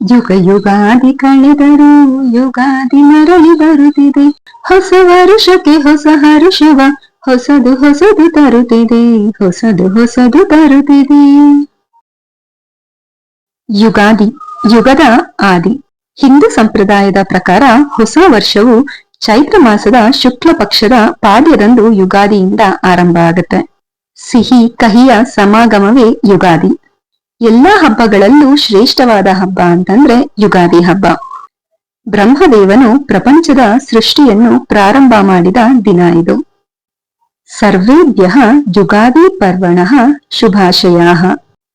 ಯುಗ ಯುಗಾದಿ ಕಳೆದರು, ಯುಗಾದಿ ಮರಳಿ ಬರುತ್ತಿದೆ. ಹೊಸ ವರುಷಕ್ಕೆ ಹೊಸ ಹರುಷವ, ಹೊಸದು ಹೊಸದು ತರುತ್ತಿದೆ, ಹೊಸದು ಹೊಸದು ತರುತ್ತಿದೆ. ಯುಗಾದಿ, ಯುಗದ ಆದಿ. ಹಿಂದೂ ಸಂಪ್ರದಾಯದ ಪ್ರಕಾರ ಹೊಸ ವರ್ಷವು ಚೈತ್ರ ಮಾಸದ ಶುಕ್ಲ ಪಕ್ಷದ ಪಾದ್ಯದಂದು ಯುಗಾದಿಯಿಂದ ಆರಂಭ ಆಗುತ್ತೆ. ಸಿಹಿ, ಕಹಿಯ ಸಮಾಗಮವೇ ಯುಗಾದಿ. ಎಲ್ಲಾ ಹಬ್ಬಗಳಲ್ಲೂ ಶ್ರೇಷ್ಠವಾದ ಹಬ್ಬ ಅಂತಂದ್ರೆ ಯುಗಾದಿ ಹಬ್ಬ. ಬ್ರಹ್ಮದೇವನು ಪ್ರಪಂಚದ ಸೃಷ್ಟಿಯನ್ನು ಪ್ರಾರಂಭ ಮಾಡಿದ ದಿನ ಇದು. ಸರ್ವೇಭ್ಯ ಯುಗಾದಿ ಪರ್ವಣ ಶುಭಾಶಯ.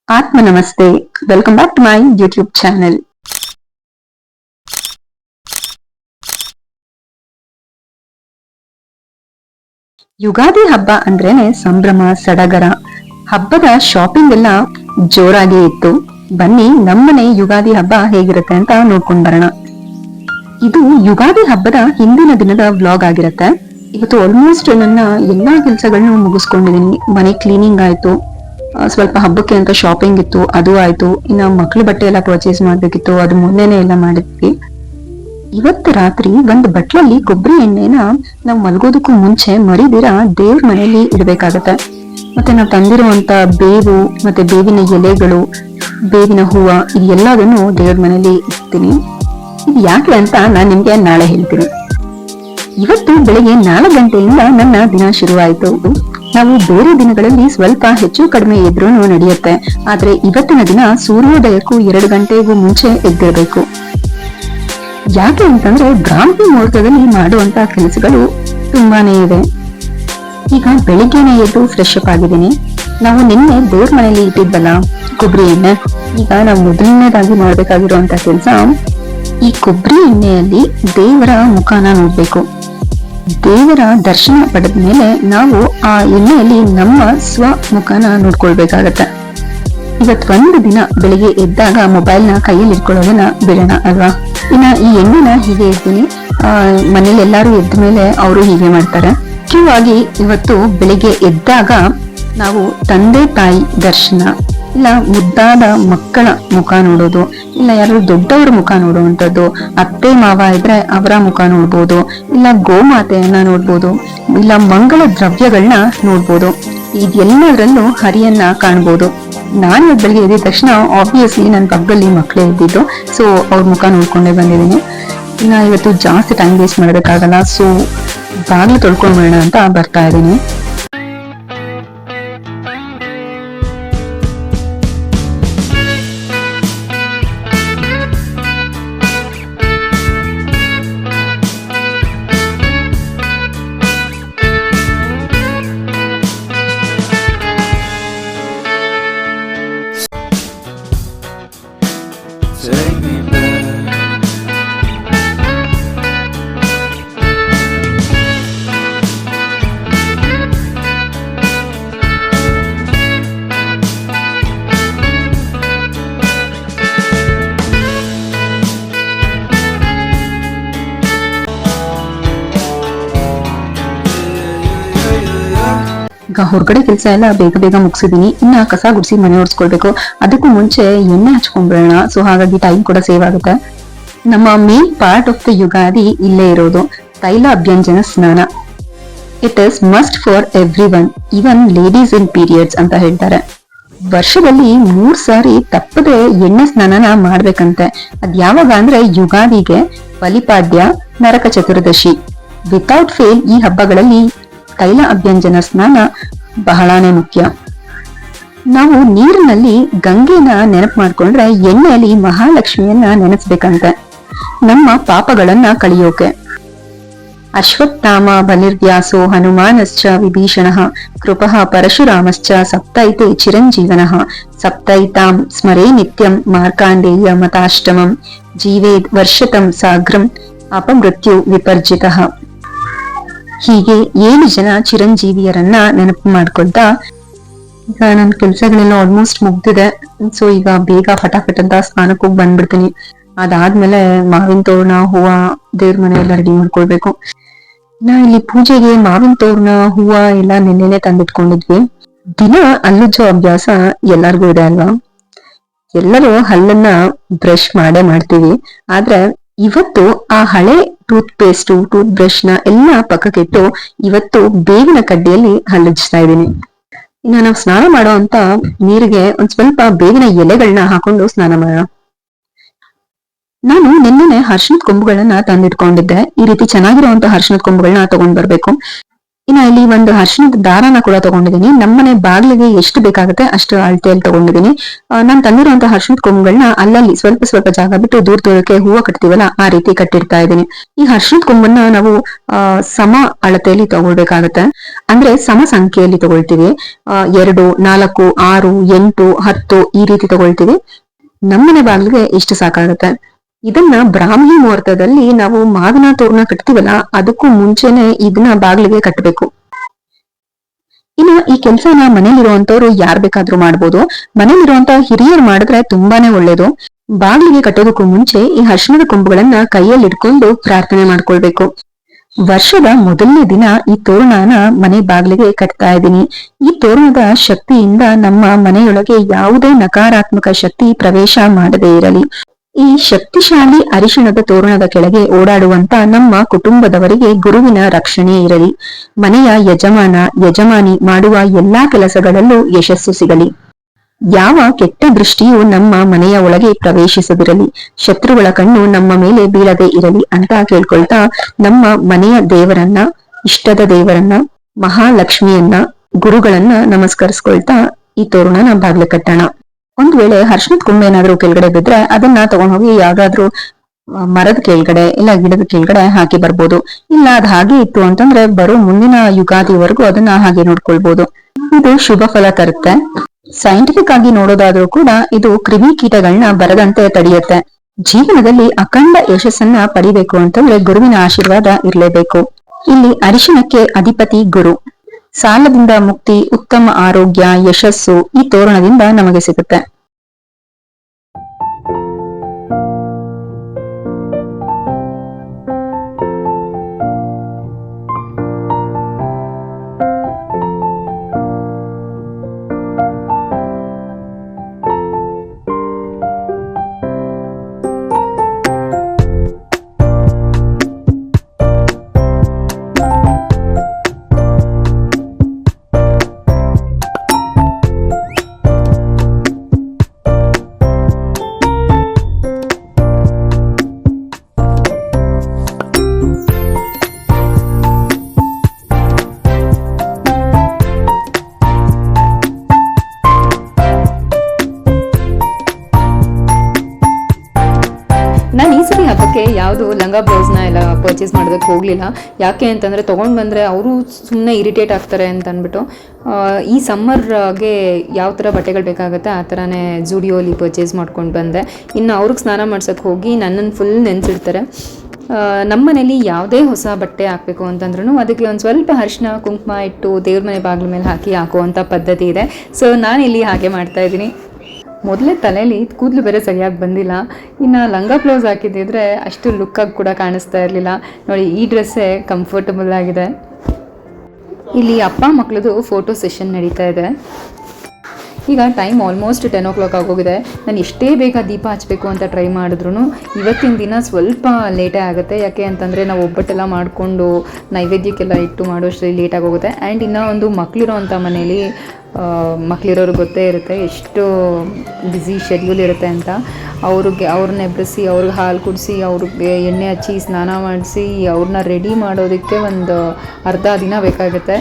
ಆತ್ಮ ನಮಸ್ತೆ welcome back to my YouTube channel Ugadi ಹಬ್ಬ ಅಂದ್ರೇನೆ ಸಂಭ್ರಮ, ಸಡಗರ. ಹಬ್ಬದ ಶಾಪಿಂಗ್ ಎಲ್ಲ ಜೋರಾಗಿ ಇತ್ತು. ಬನ್ನಿ, ನಮ್ಮನೆ ಯುಗಾದಿ ಹಬ್ಬ ಹೇಗಿರುತ್ತೆ ಅಂತ ನೋಡ್ಕೊಂಡ್ ಬರೋಣ. ಇದು ಯುಗಾದಿ ಹಬ್ಬದ ಹಿಂದಿನ ದಿನದ ವ್ಲಾಗ್ ಆಗಿರುತ್ತೆ. ಇವತ್ತು ಆಲ್ಮೋಸ್ಟ್ ನನ್ನ ಎಲ್ಲಾ ಕೆಲಸಗಳನ್ನ ಮುಗಿಸ್ಕೊಂಡಿದ್ದೀನಿ ಮನೆ ಕ್ಲೀನಿಂಗ್ ಆಯ್ತು. ಸ್ವಲ್ಪ ಹಬ್ಬಕ್ಕೆ ಅಂತ ಶಾಪಿಂಗ್ ಇತ್ತು, ಅದು ಆಯ್ತು. ಇನ್ನ ಮಕ್ಳು ಬಟ್ಟೆ ಎಲ್ಲ ಪರ್ಚೇಸ್ ಮಾಡ್ಬೇಕಿತ್ತು, ಅದು ಮೊನ್ನೆನೆ ಎಲ್ಲ ಮಾಡಿದ್ವಿ. ಇವತ್ತು ರಾತ್ರಿ ಒಂದು ಬಟ್ಲಲ್ಲಿ ಕೊಬ್ಬರಿ ಎಣ್ಣೆನ ನಾವು ಮಲಗೋದಕ್ಕೂ ಮುಂಚೆ ಮರಿದಿರ ದೇವ್ರ ಮನೆಯಲ್ಲಿ ಇಡ್ಬೇಕಾಗತ್ತೆ. ಮತ್ತೆ ನಾವು ತಂದಿರುವಂತ ಬೇವು ಮತ್ತೆ ಬೇವಿನ ಎಲೆಗಳು, ಬೇವಿನ ಹೂವ, ಇದೆಲ್ಲದನ್ನು ದೇವ್ರ ಮನೆಯಲ್ಲಿ ಇಡ್ತೀನಿ. ಇದು ಯಾಕೆ ಅಂತ ನಾನು ನಿಮಗೆ ನಾಳೆ ಹೇಳ್ತೀನಿ. ಇವತ್ತು ಬೆಳಿಗ್ಗೆ ನಾಲ್ಕು ಗಂಟೆಯಿಂದ ನನ್ನ ದಿನ ಶುರುವಾಯಿತು. ನಾವು ಬೇರೆ ದಿನಗಳಲ್ಲಿ ಸ್ವಲ್ಪ ಹೆಚ್ಚು ಕಡಿಮೆ ಎದ್ರೂ ನಡೆಯುತ್ತೆ. ಆದ್ರೆ ಇವತ್ತಿನ ದಿನ ಸೂರ್ಯೋದಯಕ್ಕೂ ಎರಡು ಗಂಟೆಗೂ ಮುಂಚೆ ಎದ್ದಿರಬೇಕು. ಯಾಕೆ ಅಂತಂದ್ರೆ ಬ್ರಾಹ್ಮಿ ಮುಹೂರ್ತದಲ್ಲಿ ಮಾಡುವಂತ ಕೆಲಸಗಳು ತುಂಬಾನೇ ಇದೆ. ಈಗ ಬೆಳಿಗ್ಗೆನೆ ಎದ್ದು ಫ್ರೆಶ್ ಅಪ್ ಆಗಿದ್ದೀನಿ. ನಾವು ನಿನ್ನೆ ದೇವ್ರ ಮನೆಯಲ್ಲಿ ಇಟ್ಟಿದ್ವಲ್ಲ ಕೊಬ್ಬರಿ ಎಣ್ಣೆ. ಈಗ ನಾವು ಮೊದಲನೇದಾಗಿ ಮಾಡ್ಬೇಕಾಗಿರುವಂತ ಕೆಲಸ, ಈ ಕೊಬ್ಬರಿ ಎಣ್ಣೆಯಲ್ಲಿ ದೇವರ ಮುಖಾನ ನೋಡ್ಬೇಕು. ದೇವರ ದರ್ಶನ ಪಡೆದ ಮೇಲೆ ನಾವು ಆ ಎಣ್ಣೆಯಲ್ಲಿ ನಮ್ಮ ಸ್ವ ಮುಖಾನ ನೋಡ್ಕೊಳ್ಬೇಕಾಗತ್ತೆ. ಇವತ್ತು ಒಂದು ದಿನ ಬೆಳಿಗ್ಗೆ ಎದ್ದಾಗ ಮೊಬೈಲ್ನ ಕೈಯಲ್ಲಿ ಇಟ್ಕೊಳ್ಳೋದನ್ನ ಬಿಡೋಣ ಅಲ್ವಾ? ಇನ್ನ ಈ ಎಣ್ಣೆನ ಹೀಗೆ ಇರ್ತೀನಿ ಮನೇಲಿ ಎಲ್ಲಾರು ಎದ್ದ ಮೇಲೆ ಅವರು ಹೀಗೆ ಮಾಡ್ತಾರೆ. ಮುಖ್ಯವಾಗಿ ಇವತ್ತು ಬೆಳಿಗ್ಗೆ ಎದ್ದಾಗ ನಾವು ತಂದೆ ತಾಯಿ ದರ್ಶನ, ಇಲ್ಲ ಮುದ್ದಾದ ಮಕ್ಕಳ ಮುಖ ನೋಡೋದು, ಇಲ್ಲ ಯಾರು ದೊಡ್ಡವರ ಮುಖ ನೋಡುವಂಥದ್ದು, ಅತ್ತೆ ಮಾವ ಇದ್ರೆ ಅವರ ಮುಖ ನೋಡ್ಬೋದು, ಇಲ್ಲ ಗೋಮಾತೆಯನ್ನ ನೋಡ್ಬೋದು, ಇಲ್ಲ ಮಂಗಳ ದ್ರವ್ಯಗಳನ್ನ ನೋಡ್ಬೋದು, ಇದೆಲ್ಲದರಲ್ಲೂ ಹರಿಯನ್ನ ಕಾಣ್ಬೋದು. ನಾನು ಬೆಳಿಗ್ಗೆ ಎದ್ದ ತಕ್ಷಣ ಆಬ್ವಿಯಸ್ಲಿ ನನ್ನ ಪಕ್ಕದಲ್ಲಿ ಮಕ್ಕಳೇ ಇದ್ದಿದ್ದು ಸೊ ಅವ್ರ ಮುಖ ನೋಡ್ಕೊಂಡೇ ಬಂದಿದ್ದೀನಿ. ಇನ್ನ ಇವತ್ತು ಜಾಸ್ತಿ ಟೈಮ್ ವೇಸ್ಟ್ ಮಾಡೋದಕ್ಕಾಗಲ್ಲ ಸೊ ಬಾಗಿಲು ತೊಳ್ಕೊಂಡ್ಬಿಡೋಣ ಅಂತ ಬರ್ತಾ ಇದ್ದೀನಿ. ಈಗ ಹೊರಗಡೆ ಕೆಲಸ ಎಲ್ಲ ಬೇಗ ಬೇಗ ಮುಗಿಸಿದೀನಿ. ಇನ್ನ ಕಸ ಗುಡಿಸಿ ಮನೆ ಒರೆಸ್ಕೊಳ್ಬೇಕು ಅದಕ್ಕೂ ಮುಂಚೆ ಎಣ್ಣೆ ಹಚ್ಕೊಂಡ್ಬಿಡೋಣ. ಸೊ ಹಾಗಾಗಿ ಟೈಮ್ ಕೂಡ ಸೇವ್ ಆಗುತ್ತೆ. ನಮ್ಮ main part of the Ugadi ಇಲ್ಲೇ ಇರೋದು. ತೈಲ ಅಭ್ಯಂಜನ ಸ್ನಾನ. It is must for everyone even ladies in periods ಅಂತ ಹೇಳ್ತಾರೆ. ವರ್ಷದಲ್ಲಿ ಮೂರ್ ಸಾರಿ ತಪ್ಪದೆ ಎಣ್ಣೆ ಸ್ನಾನನ ಮಾಡ್ಬೇಕಂತೆ. ಅದ್ ಯಾವಾಗ ಅಂದ್ರೆ ಯುಗಾದಿಗೆ ಬಲಿಪಾಡ್ಯ, ನರಕ ಚತುರ್ದಶಿ. ವಿತೌಟ್ ಫೇಲ್ ಈ ಹಬ್ಬಗಳಲ್ಲಿ ತೈಲ ಅಭ್ಯಂಜನ ಸ್ನಾನ ಬಹಳಾನೇ ಮುಖ್ಯ. ನಾವು ನೀರಿನಲ್ಲಿ ಗಂಗೆನ ನೆನಪು ಮಾಡ್ಕೊಂಡ್ರೆ ಎಣ್ಣೆಯಲ್ಲಿ ಮಹಾಲಕ್ಷ್ಮಿಯನ್ನ ನೆನೆಸ್ಬೇಕಂತೆ. ನಮ್ಮ ಪಾಪಗಳನ್ನ ಕಳಿಯೋಕೆ. ಅಶ್ವತ್ಥಾಮ ಬಲಿರ್ವ್ಯಾಸೋ ಹನುಮಾನಶ್ಚ ವಿಭೀಷಣ, ಕೃಪಃ ಪರಶುರಾಮಶ್ಚ ಸಪ್ತೈತೆ ಚಿರಂಜೀವನ, ಸಪ್ತೈತಾಂ ಸ್ಮರೇ ನಿತ್ಯಂ ಮಾರ್ಕಾಂಡೇಯ ಮತಾಷ್ಟಮಂ, ಜೀವೇದ್ ವರ್ಷತಂ ಸಾಗ್ರಂ, ಅಪಮೃತ್ಯು ವಿಪರ್ಜಿತಃ. ಹೀಗೆ ಏಳು ಜನ ಚಿರಂಜೀವಿಯರನ್ನ ನೆನಪು ಮಾಡ್ಕೊಳ್ತಾ ಈಗ ನನ್ನ ಕೆಲ್ಸಗಳೆಲ್ಲ ಆಲ್ಮೋಸ್ಟ್ ಮುಗ್ದಿದೆ. ಸೊ ಈಗ ಬೇಗ ಫಟಾಫಟ್ ಅಂತ ಸ್ನಾನಕ್ಕೆ ಹೋಗಿ ಬಂದ್ಬಿಡ್ತೀನಿ. ಅದಾದ್ಮೇಲೆ ಮಾವಿನ ತೋರಣ, ಹೂವ ದೇವ್ರ ಮನೆ ಎಲ್ಲ ರೆಡಿ ಮಾಡ್ಕೊಳ್ಬೇಕು. ನಾ ಇಲ್ಲಿ ಪೂಜೆಗೆ ಮಾವಿನ ತೋರಣ, ಹೂವ ಎಲ್ಲ ನಿನ್ನೆನೆ ತಂದಿಟ್ಕೊಂಡಿದ್ವಿ. ದಿನ ಅಲ್ಲುಜ್ಜೋ ಅಭ್ಯಾಸ ಎಲ್ಲಾರ್ಗು ಇದೆ ಅಲ್ವಾ? ಎಲ್ಲರೂ ಹಲ್ಲನ್ನ ಬ್ರಷ್ ಮಾಡೇ ಮಾಡ್ತೀವಿ. ಆದ್ರೆ ಇವತ್ತು ಆ ಹಳೆ ಟೂತ್ ಪೇಸ್ಟ್ ಟೂತ್ ಬ್ರಷ್ನ ಎಲ್ಲ ಪಕ್ಕಕ್ಕಿಟ್ಟು ಇವತ್ತು ಬೇವಿನ ಕಡ್ಡಿಯಲ್ಲಿ ಹಲ್ಲುಜ್ತಾ ಇದ್ದೀನಿ. ಇನ್ನು ನಾವು ಸ್ನಾನ ಮಾಡೋ ಅಂತ ನೀರಿಗೆ ಒಂದ್ ಸ್ವಲ್ಪ ಬೇವಿನ ಎಲೆಗಳನ್ನ ಹಾಕೊಂಡು ಸ್ನಾನ ಮಾಡೋಣ. ನಾನು ನಿನ್ನೆ ಹರ್ಷಣದ ಕೊಂಬುಗಳನ್ನ ತಂದಿಟ್ಕೊಂಡಿದ್ದೆ. ಈ ರೀತಿ ಚೆನ್ನಾಗಿರುವಂತಹ ಹರ್ಷಣದ ಕೊಂಬುಗಳನ್ನ ತಗೊಂಡ್ ಬರ್ಬೇಕು. ಇನ್ನ ಇಲ್ಲಿ ಒಂದು ಹರ್ಷಣದ ದಾರನ ಕೂಡ ತಗೊಂಡಿದ್ದೀನಿ. ನಮ್ಮನೆ ಬಾಗಿಲಿಗೆ ಎಷ್ಟು ಬೇಕಾಗುತ್ತೆ ಅಷ್ಟು ಅಳತೆಯಲ್ಲಿ ತಗೊಂಡಿದ್ದೀನಿ. ನಾನು ತಂದಿರುವಂತ ಹರ್ಷಣದ ಕೊಂಬುಗಳನ್ನ ಅಲ್ಲಲ್ಲಿ ಸ್ವಲ್ಪ ಸ್ವಲ್ಪ ಜಾಗ ಬಿಟ್ಟು ದೂರ ದೂರಕ್ಕೆ ಹೂವು ಕಟ್ತೀವಲ್ಲ, ಆ ರೀತಿ ಕಟ್ಟಿರ್ತಾ ಇದ್ದೀನಿ. ಈ ಹರ್ಷಣದ ಕೊಂಬನ್ನ ನಾವು ಸಮ ಅಳತೆಯಲ್ಲಿ ತಗೊಳ್ಬೇಕಾಗತ್ತೆ. ಅಂದ್ರೆ ಸಮ ಸಂಖ್ಯೆಯಲ್ಲಿ ತಗೊಳ್ತೀವಿ. ಎರಡು, ನಾಲ್ಕು, ಆರು, ಎಂಟು, ಹತ್ತು ಈ ರೀತಿ ತಗೊಳ್ತೀವಿ. ನಮ್ಮನೆ ಬಾಗಿಲಿಗೆ ಇಷ್ಟು ಸಾಕಾಗುತ್ತೆ? ಇದನ್ನ ಬ್ರಾಹ್ಮಿ ಮುಹೂರ್ತದಲ್ಲಿ ನಾವು ಮಾವಿನ ತೋರಣ ಕಟ್ತೀವಲ್ಲ, ಅದಕ್ಕೂ ಮುಂಚೆನೆ ಇದನ್ನ ಬಾಗಿಲಿಗೆ ಕಟ್ಟಬೇಕು ಇನ್ನ ಈ ಕೆಲ್ಸನ ಮನೇಲಿರುವಂತವ್ರು ಯಾರ್ ಬೇಕಾದ್ರೂ ಮಾಡ್ಬೋದು. ಮನೇಲಿರುವಂತ ಹಿರಿಯರು ಮಾಡಿದ್ರೆ ತುಂಬಾನೇ ಒಳ್ಳೇದು. ಬಾಗಿಲಿಗೆ ಕಟ್ಟೋದಕ್ಕೂ ಮುಂಚೆ ಈ ಹರ್ಷಣದ ಕೊಂಬುಗಳನ್ನ ಕೈಯಲ್ಲಿ ಇಟ್ಕೊಂಡು ಪ್ರಾರ್ಥನೆ ಮಾಡ್ಕೊಳ್ಬೇಕು. ವರ್ಷದ ಮೊದಲನೇ ದಿನ ಈ ತೋರಣನ ಮನೆ ಬಾಗಿಲಿಗೆ ಕಟ್ತಾ ಇದ್ದೀನಿ. ಈ ತೋರಣದ ಶಕ್ತಿಯಿಂದ ನಮ್ಮ ಮನೆಯೊಳಗೆ ಯಾವುದೇ ನಕಾರಾತ್ಮಕ ಶಕ್ತಿ ಪ್ರವೇಶ ಮಾಡದೇ ಇರಲಿ. ಈ ಶಕ್ತಿಶಾಲಿ ಅರಿಶಿಣದ ತೋರಣದ ಕೆಳಗೆ ಓಡಾಡುವಂತ ನಮ್ಮ ಕುಟುಂಬದವರಿಗೆ ಗುರುವಿನ ರಕ್ಷಣೆ ಇರಲಿ. ಮನೆಯ ಯಜಮಾನ, ಯಜಮಾನಿ ಮಾಡುವ ಎಲ್ಲಾ ಕೆಲಸಗಳಲ್ಲೂ ಯಶಸ್ಸು ಸಿಗಲಿ. ಯಾವ ಕೆಟ್ಟ ದೃಷ್ಟಿಯು ನಮ್ಮ ಮನೆಯ ಒಳಗೆ ಪ್ರವೇಶಿಸದಿರಲಿ. ಶತ್ರುಗಳ ಕಣ್ಣು ನಮ್ಮ ಮೇಲೆ ಬೀಳದೆ ಇರಲಿ ಅಂತ ಕೇಳ್ಕೊಳ್ತಾ ನಮ್ಮ ಮನೆಯ ದೇವರನ್ನ, ಇಷ್ಟದ ದೇವರನ್ನ, ಮಹಾಲಕ್ಷ್ಮಿಯನ್ನ, ಗುರುಗಳನ್ನ ನಮಸ್ಕರಿಸ್ಕೊಳ್ತಾ ಈ ತೋರಣನ ಬಾಗ್ಲು ಕಟ್ಟೋಣ. ಒಂದ್ ವೇಳೆ ಹರ್ಷಣದ ಕೊಂಬೆ ಏನಾದ್ರೂ ಕೆಳಗಡೆ ಬಿದ್ರೆ ಅದನ್ನ ತಗೊಂಡೋಗಿ ಯಾವ್ದಾದ್ರು ಆ, ಮರದ ಕೆಳಗಡೆ ಇಲ್ಲ ಗಿಡದ ಕೆಳಗಡೆ ಹಾಕಿ ಬರ್ಬೋದು. ಇಲ್ಲ ಅದ್ ಹಾಗೆ ಇತ್ತು ಅಂತಂದ್ರೆ ಬರೋ ಮುಂದಿನ ಯುಗಾದಿವರೆಗೂ ಅದನ್ನ ಹಾಗೆ ನೋಡ್ಕೊಳ್ಬಹುದು ಇದು ಶುಭ ಫಲ ತರುತ್ತೆ. ಸೈಂಟಿಫಿಕ್ ಆಗಿ ನೋಡೋದಾದ್ರೂ ಕೂಡ ಇದು ಕ್ರಿಮಿ ಕೀಟಗಳನ್ನ ಬರದಂತೆ ತಡೆಯುತ್ತೆ. ಜೀವನದಲ್ಲಿ ಅಖಂಡ ಯಶಸ್ಸನ್ನ ಪಡಿಬೇಕು ಅಂತಂದ್ರೆ ಗುರುವಿನ ಆಶೀರ್ವಾದ ಇರ್ಲೇಬೇಕು. ಇಲ್ಲಿ ಅರಿಶಿನಕ್ಕೆ ಅಧಿಪತಿ ಗುರು. ಸಾಲದಿಂದ ಮುಕ್ತಿ ಉತ್ತಮ ಆರೋಗ್ಯ ಯಶಸ್ಸು ಈ ತೋರಣದಿಂದ ನಮಗೆ ಸಿಗುತ್ತೆ. ಲಂಗ ಬ್ಲೌಸ್ನ ಎಲ್ಲ ಪರ್ಚೇಸ್ ಮಾಡೋದಕ್ಕೆ ಹೋಗಲಿಲ್ಲ. ಯಾಕೆ ಅಂತಂದರೆ ತೊಗೊಂಡು ಬಂದರೆ ಅವರು ಸುಮ್ಮನೆ ಇರಿಟೇಟ್ ಆಗ್ತಾರೆ ಅಂತ ಅಂದ್ಬಿಟ್ಟು ಈ ಸಮ್ಮರ್ಗೆ ಯಾವ ಥರ ಬಟ್ಟೆಗಳು ಬೇಕಾಗುತ್ತೆ ಆ ಥರನೇ ಜುಡಿಯೋಲಿ ಪರ್ಚೇಸ್ ಮಾಡ್ಕೊಂಡು ಬಂದೆ. ಇನ್ನು ಅವ್ರಿಗೆ ಸ್ನಾನ ಮಾಡ್ಸೋಕ್ಕೆ ಹೋಗಿ ನನ್ನನ್ನು ಫುಲ್ ನೆನೆಸಿಡ್ತಾರೆ. ನಮ್ಮ ಮನೇಲಿ ಯಾವುದೇ ಹೊಸ ಬಟ್ಟೆ ಹಾಕಬೇಕು ಅಂತಂದ್ರೂ ಅದಕ್ಕೆ ಒಂದು ಸ್ವಲ್ಪ ಅರಿಶಿನ ಕುಂಕುಮ ಇಟ್ಟು ದೇವ್ರ ಮನೆ ಬಾಗಿಲ ಮೇಲೆ ಹಾಕಿ ಹಾಕುವಂಥ ಪದ್ಧತಿ ಇದೆ. ಸೊ ಇಲ್ಲಿ ಹಾಗೆ ಮಾಡ್ತಾ ಇದ್ದೀನಿ. ಮೊದಲೇ ತಲೆಯಲ್ಲಿ ಕೂದಲು ಬೇರೆ ಸರಿಯಾಗಿ ಬಂದಿಲ್ಲ. ಇನ್ನು ಲಂಗ ಬ್ಲೌಸ್ ಹಾಕಿದ್ದಿದ್ರೆ ಅಷ್ಟು ಲುಕ್ಕಾಗಿ ಕೂಡ ಕಾಣಿಸ್ತಾ ಇರಲಿಲ್ಲ. ನೋಡಿ, ಈ ಡ್ರೆಸ್ಸೇ ಕಂಫರ್ಟಬಲ್ ಆಗಿದೆ. ಇಲ್ಲಿ ಅಪ್ಪ ಮಕ್ಕಳದು ಫೋಟೋ ಸೆಷನ್ ನಡೀತಾ ಇದೆ. ಈಗ time almost ten o'clock ಆಗೋಗಿದೆ ನಾನು ಎಷ್ಟೇ ಬೇಗ ದೀಪ ಹಚ್ಚಬೇಕು ಅಂತ ಟ್ರೈ ಮಾಡಿದ್ರು ಇವತ್ತಿನ ದಿನ ಸ್ವಲ್ಪ ಲೇಟೇ ಆಗುತ್ತೆ. ಯಾಕೆ ಅಂತಂದರೆ ನಾವು ಒಬ್ಬಟ್ಟೆಲ್ಲ ಮಾಡಿಕೊಂಡು ನೈವೇದ್ಯಕ್ಕೆಲ್ಲ ಇಟ್ಟು ಮಾಡೋಷ್ಟರಲ್ಲಿ ಲೇಟಾಗಿ ಹೋಗುತ್ತೆ. ಆ್ಯಂಡ್ ಇನ್ನೂ ಒಂದು ಮಕ್ಕಳಿರೋ ಅಂಥ ಮನೇಲಿ ಮಕ್ಕಳಿರೋರು ಗೊತ್ತೇ ಇರುತ್ತೆ, ಎಷ್ಟು ಬ್ಯುಸಿ ಶೆಡ್ಯೂಲ್ ಇರುತ್ತೆ ಅಂತ. ಅವ್ರಿಗೆ ಅವ್ರನ್ನ ಎಬ್ಬಿಸಿ, ಅವ್ರಿಗೆ ಹಾಲು ಕುಡಿಸಿ, ಅವ್ರಿಗೆ ಎಣ್ಣೆ ಹಚ್ಚಿ, ಸ್ನಾನ ಮಾಡಿಸಿ ಅವ್ರನ್ನ ರೆಡಿ ಮಾಡೋದಕ್ಕೆ ಒಂದು ಅರ್ಧ ದಿನ ಬೇಕಾಗುತ್ತೆ.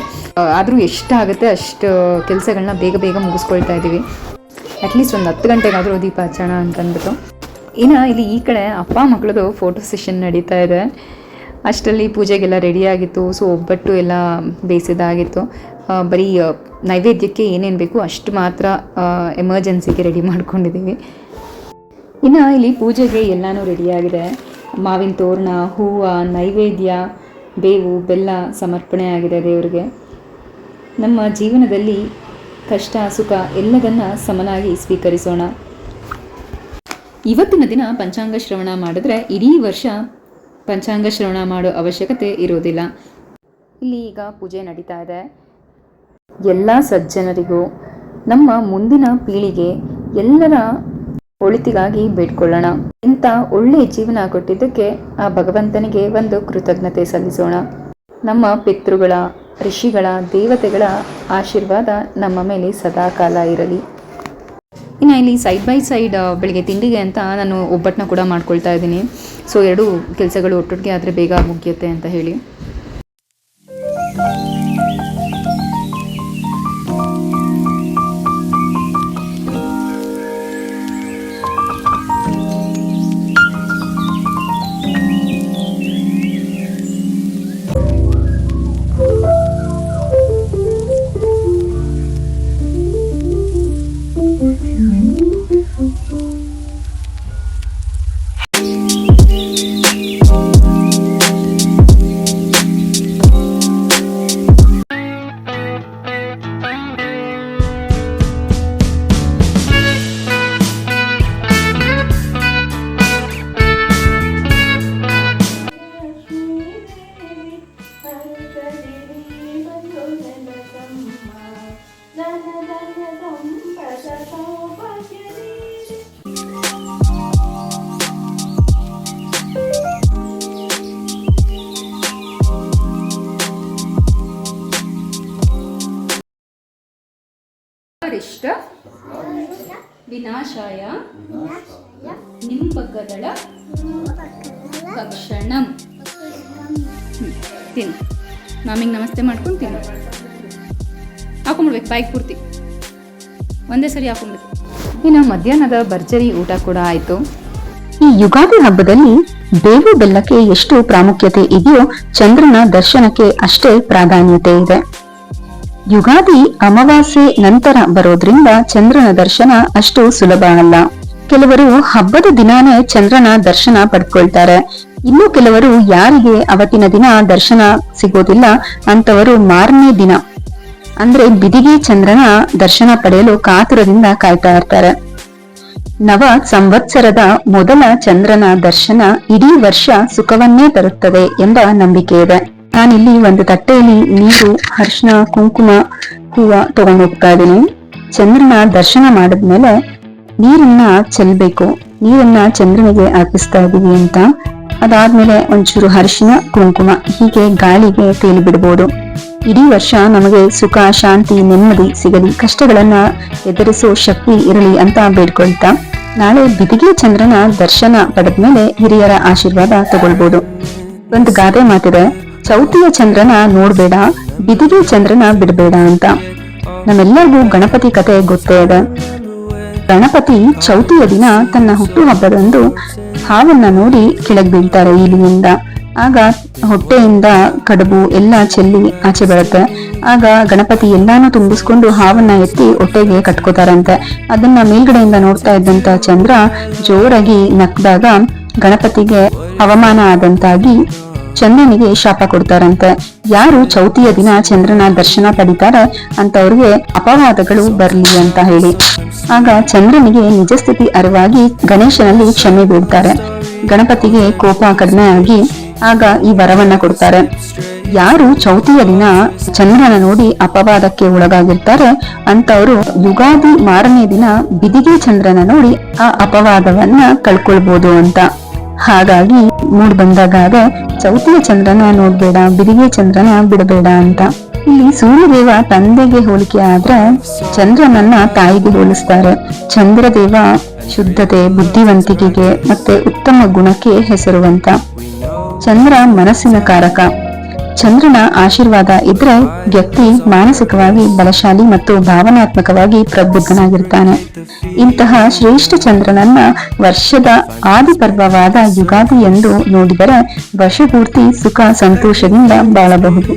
ಆದರೂ ಎಷ್ಟಾಗುತ್ತೆ ಅಷ್ಟು ಕೆಲಸಗಳನ್ನ ಬೇಗ ಬೇಗ ಮುಗಿಸ್ಕೊಳ್ತಾ ಇದ್ದೀವಿ ಅಟ್ಲೀಸ್ಟ್ ಒಂದು ಹತ್ತು ಗಂಟೆಗಾದರೂ ದೀಪ ಹಚ್ಚೋಣ ಅಂತಂದ್ಬಿಟ್ಟು. ಇನ್ನು ಇಲ್ಲಿ ಈ ಕಡೆ ಅಪ್ಪ ಮಕ್ಕಳದು ಫೋಟೋ ಸೆಷನ್ ನಡೀತಾ ಇದೆ. ಅಷ್ಟರಲ್ಲಿ ಪೂಜೆಗೆಲ್ಲ ರೆಡಿಯಾಗಿತ್ತು ಸೊ ಒಬ್ಬಟ್ಟು ಎಲ್ಲ ಬೇಯಿಸಿದಾಗಿತ್ತು. ಬರೀ ನೈವೇದ್ಯಕ್ಕೆ ಏನೇನು ಬೇಕು ಅಷ್ಟು ಮಾತ್ರ ಎಮರ್ಜೆನ್ಸಿಗೆ ರೆಡಿ ಮಾಡ್ಕೊಂಡಿದ್ದೀವಿ. ಇನ್ನು ಇಲ್ಲಿ ಪೂಜೆಗೆ ಎಲ್ಲನೂ ರೆಡಿಯಾಗಿದೆ ಮಾವಿನ ತೋರಣ, ಹೂವು, ನೈವೇದ್ಯ, ಬೇವು, ಬೆಲ್ಲ ಸಮರ್ಪಣೆ ಆಗಿದೆ ದೇವರಿಗೆ. ನಮ್ಮ ಜೀವನದಲ್ಲಿ ಕಷ್ಟ, ಸುಖ ಎಲ್ಲದನ್ನ ಸಮನಾಗಿ ಸ್ವೀಕರಿಸೋಣ. ಇವತ್ತಿನ ದಿನ ಪಂಚಾಂಗ ಶ್ರವಣ ಮಾಡಿದ್ರೆ ಇಡೀ ವರ್ಷ ಪಂಚಾಂಗ ಶ್ರವಣ ಮಾಡೋ ಅವಶ್ಯಕತೆ ಇರೋದಿಲ್ಲ. ಇಲ್ಲಿ ಈಗ ಪೂಜೆ ನಡೀತಾ ಇದೆ. ಎಲ್ಲ ಸಜ್ಜನರಿಗೂ ನಮ್ಮ ಮುಂದಿನ ಪೀಳಿಗೆ ಎಲ್ಲರ ಒಳಿತಿಗಾಗಿ ಬೇಡ್ಕೊಳ್ಳೋಣ. ಇಂಥ ಒಳ್ಳೆ ಜೀವನ ಕೊಟ್ಟಿದ್ದಕ್ಕೆ ಆ ಭಗವಂತನಿಗೆ ಒಂದು ಕೃತಜ್ಞತೆ ಸಲ್ಲಿಸೋಣ. ನಮ್ಮ ಪಿತೃಗಳ, ಋಷಿಗಳ, ದೇವತೆಗಳ ಆಶೀರ್ವಾದ ನಮ್ಮ ಮೇಲೆ ಸದಾ ಕಾಲ ಇರಲಿ. ಇನ್ನು ಇಲ್ಲಿ ಸೈಡ್ ಬೈ ಸೈಡ್ ಬೆಳಿಗ್ಗೆ ತಿಂಡಿಗೆ ಅಂತ ನಾನು ಒಬ್ಬಟ್ಟನ್ನ ಕೂಡ ಮಾಡ್ಕೊಳ್ತಾ ಇದ್ದೀನಿ. ಸೊ ಎರಡೂ ಕೆಲಸಗಳು ಒಟ್ಟೊಟ್ಟಿಗೆ ಆದರೆ ಬೇಗ ಮುಗಿಯುತ್ತೆ ಅಂತ ಹೇಳಿ. ವಿನಾಶಾಯ. ನಿಂಬಗದಳ ಭಕ್ಷಣಂ. ತಿನ್ನು. ಮಾಮಿಗೆ ನಮಸ್ತೆ ಮಾಡ್ಕೊಂಡು ತಿನ್ನು. ಹಾಕೊಂಡ್ಬಿಡ್ಬೇಕು ಬಾಯಿಗೆ ಪೂರ್ತಿ. ಒಂದೇ ಸರಿ ಹಾಕೊಂಡ್ಬೇಕು ಇನ್ನು ಮಧ್ಯಾಹ್ನದ ಭರ್ಜರಿ ಊಟ ಕೂಡ ಆಯಿತು. ಈ ಯುಗಾದಿ ಹಬ್ಬದಲ್ಲಿ ಬೇವು ಬೆಲ್ಲಕ್ಕೆ ಎಷ್ಟು ಪ್ರಾಮುಖ್ಯತೆ ಇದೆಯೋ ಚಂದ್ರನ ದರ್ಶನಕ್ಕೆ ಅಷ್ಟೇ ಪ್ರಾಧಾನ್ಯತೆ ಇದೆ. ಯುಗಾದಿ ಅಮಾವಾಸ್ಯೆ ನಂತರ ಬರೋದ್ರಿಂದ ಚಂದ್ರನ ದರ್ಶನ ಅಷ್ಟು ಸುಲಭ ಅಲ್ಲ. ಕೆಲವರು ಹಬ್ಬದ ದಿನಾನೇ ಚಂದ್ರನ ದರ್ಶನ ಪಡ್ಕೊಳ್ತಾರೆ. ಇನ್ನು ಕೆಲವರು ಯಾರಿಗೆ ಅವತ್ತಿನ ದಿನ ದರ್ಶನ ಸಿಗೋದಿಲ್ಲ ಅಂತವರು ಮಾರನೇ ದಿನ. ಅಂದ್ರೆ ಬಿದಿಗೆ ಚಂದ್ರನ ದರ್ಶನ ಪಡೆಯಲು ಕಾತುರದಿಂದ ಕಾಯ್ತಾ ಇರ್ತಾರೆ. ನವ ಸಂವತ್ಸರದ ಮೊದಲ ಚಂದ್ರನ ದರ್ಶನ ಇಡೀ ವರ್ಷ ಸುಖವನ್ನೇ ತರುತ್ತದೆ ಎಂಬ ನಂಬಿಕೆ ಇದೆ. ನಾನಿಲ್ಲಿ ಒಂದು ತಟ್ಟೆಯಲ್ಲಿ ನೀರು ಹರ್ಷಣ ಕುಂಕುಮ, ಹೂವ ತಗೊಂಡು ಹೋಗ್ತಾ ಇದ್ದೀನಿ. ಚಂದ್ರನ ದರ್ಶನ ಮಾಡಿದ್ಮೇಲೆ ನೀರನ್ನ ಚೆಲ್ಬೇಕು. ನೀರನ್ನ ಚಂದ್ರನಿಗೆ ಅರ್ಪಿಸ್ತಾ ಇದ್ದೀವಿ ಅಂತ. ಅದಾದ್ಮೇಲೆ ಒಂಚೂರು ಅರಿಶಿನ ಕುಂಕುಮ ಹೀಗೆ ಗಾಳಿಗೆ ತೇಲಿ ಬಿಡ್ಬೋದು. ಇಡೀ ವರ್ಷ ನಮಗೆ ಸುಖ, ಶಾಂತಿ, ನೆಮ್ಮದಿ ಸಿಗಲಿ. ಕಷ್ಟಗಳನ್ನ ಎದುರಿಸೋ ಶಕ್ತಿ ಇರಲಿ ಅಂತ ಬೇಡ್ಕೊಳ್ತಾ ನಾಳೆ ಬಿದಿಗೆ ಚಂದ್ರನ ದರ್ಶನ ಪಡೆದ್ಮೇಲೆ ಹಿರಿಯರ ಆಶೀರ್ವಾದ ತಗೊಳ್ಬೋದು. ಒಂದು ಗಾದೆ ಮಾತಿದೆ. ಚೌತಿಯ ಚಂದ್ರನ ನೋಡ್ಬೇಡ ಬಿದಿಗೆ ಚಂದ್ರನ ಬಿಡಬೇಡ ಅಂತ. ನಮ್ಮೆಲ್ಲರಿಗೂ ಗಣಪತಿ ಕತೆ ಗೊತ್ತೇ ಇದೆ. ಗಣಪತಿ ಚೌತಿಯ ದಿನ ತನ್ನ ಹುಟ್ಟುಹಬ್ಬದಂದು ಹಾವನ್ನ ನೋಡಿ ಕೆಳಗ್ ಬೀಳ್ತಾರೆ ಇಲಿಯಿಂದ ಆಗ ಹೊಟ್ಟೆಯಿಂದ ಕಡುಬು ಎಲ್ಲ ಚೆಲ್ಲಿ ಆಚೆ ಬರುತ್ತೆ. ಆಗ ಗಣಪತಿ ಎಲ್ಲಾನು ತುಂಬಿಸ್ಕೊಂಡು ಹಾವನ್ನ ಎತ್ತಿ ಹೊಟ್ಟೆಗೆ ಕಟ್ಕೋತಾರಂತೆ. ಅದನ್ನ ಮೇಲ್ಗಡೆಯಿಂದ ನೋಡ್ತಾ ಇದ್ದಂತ ಚಂದ್ರ ಜೋರಾಗಿ ನಕ್ದಾಗ ಗಣಪತಿಗೆ ಅವಮಾನ ಆದಂತಾಗಿ ಚಂದ್ರನಿಗೆ ಶಾಪ ಕೊಡ್ತಾರಂತೆ. ಯಾರು ಚೌತಿಯ ದಿನ ಚಂದ್ರನ ದರ್ಶನ ಪಡಿತಾರೆ ಅಂತವ್ರಿಗೆ ಅಪವಾದಗಳು ಬರ್ಲಿ ಅಂತ ಹೇಳಿ. ಆಗ ಚಂದ್ರನಿಗೆ ನಿಜ ಸ್ಥಿತಿ ಅರಿವಾಗಿ ಗಣೇಶನಲ್ಲಿ ಕ್ಷಮೆ ಬೀಳ್ತಾರೆ ಗಣಪತಿಗೆ ಕೋಪ ಕಡಿಮೆ ಆಗಿ ಆಗ ಈ ವರವನ್ನ ಕೊಡ್ತಾರೆ. ಯಾರು ಚೌತಿಯ ದಿನ ಚಂದ್ರನ ನೋಡಿ ಅಪವಾದಕ್ಕೆ ಒಳಗಾಗಿರ್ತಾರೆ ಅಂತವರು ಯುಗಾದಿ ಮಾರನೇ ದಿನ ಬಿದಿಗೆ ಚಂದ್ರನ ನೋಡಿ ಆ ಅಪವಾದವನ್ನ ಕಳ್ಕೊಳ್ಬಹುದು ಅಂತ. ಹಾಗಾಗಿ ಮೂಡ್ ಬಂದಾಗ ಆಗ ಚೌತಿಯ ಚಂದ್ರನ ನೋಡ್ಬೇಡ ಬಿದಿಗೆ ಚಂದ್ರನ ಬಿಡಬೇಡ ಅಂತ. ಇಲ್ಲಿ ಸೂರ್ಯದೇವ ತಂದೆಗೆ ಹೋಲಿಕೆ ಆದ್ರೆ ಚಂದ್ರನನ್ನ ತಾಯಿಗೆ ಹೋಲಿಸ್ತಾರೆ. ಚಂದ್ರದೇವ ಶುದ್ಧತೆ, ಬುದ್ಧಿವಂತಿಕೆಗೆ ಮತ್ತೆ ಉತ್ತಮ ಗುಣಕ್ಕೆ ಹೆಸರುವಂತ. ಚಂದ್ರ ಮನಸ್ಸಿನ ಕಾರಕ. ಚಂದ್ರನ ಆಶೀರ್ವಾದ ಇದ್ರೆ ವ್ಯಕ್ತಿ ಮಾನಸಿಕವಾಗಿ ಬಲಶಾಲಿ ಮತ್ತು ಭಾವನಾತ್ಮಕವಾಗಿ ಪ್ರಬುದ್ಧನಾಗಿರ್ತಾನೆ. ಇಂತಹ ಶ್ರೇಷ್ಠ ಚಂದ್ರನನ್ನ ವರ್ಷದ ಆದಿ ಪರ್ವವಾದ ಯುಗಾದಿ ಎಂದು ನೋಡಿದರೆ ವರ್ಷಪೂರ್ತಿ ಸುಖ ಸಂತೋಷದಿಂದ ಬಾಳಬಹುದು.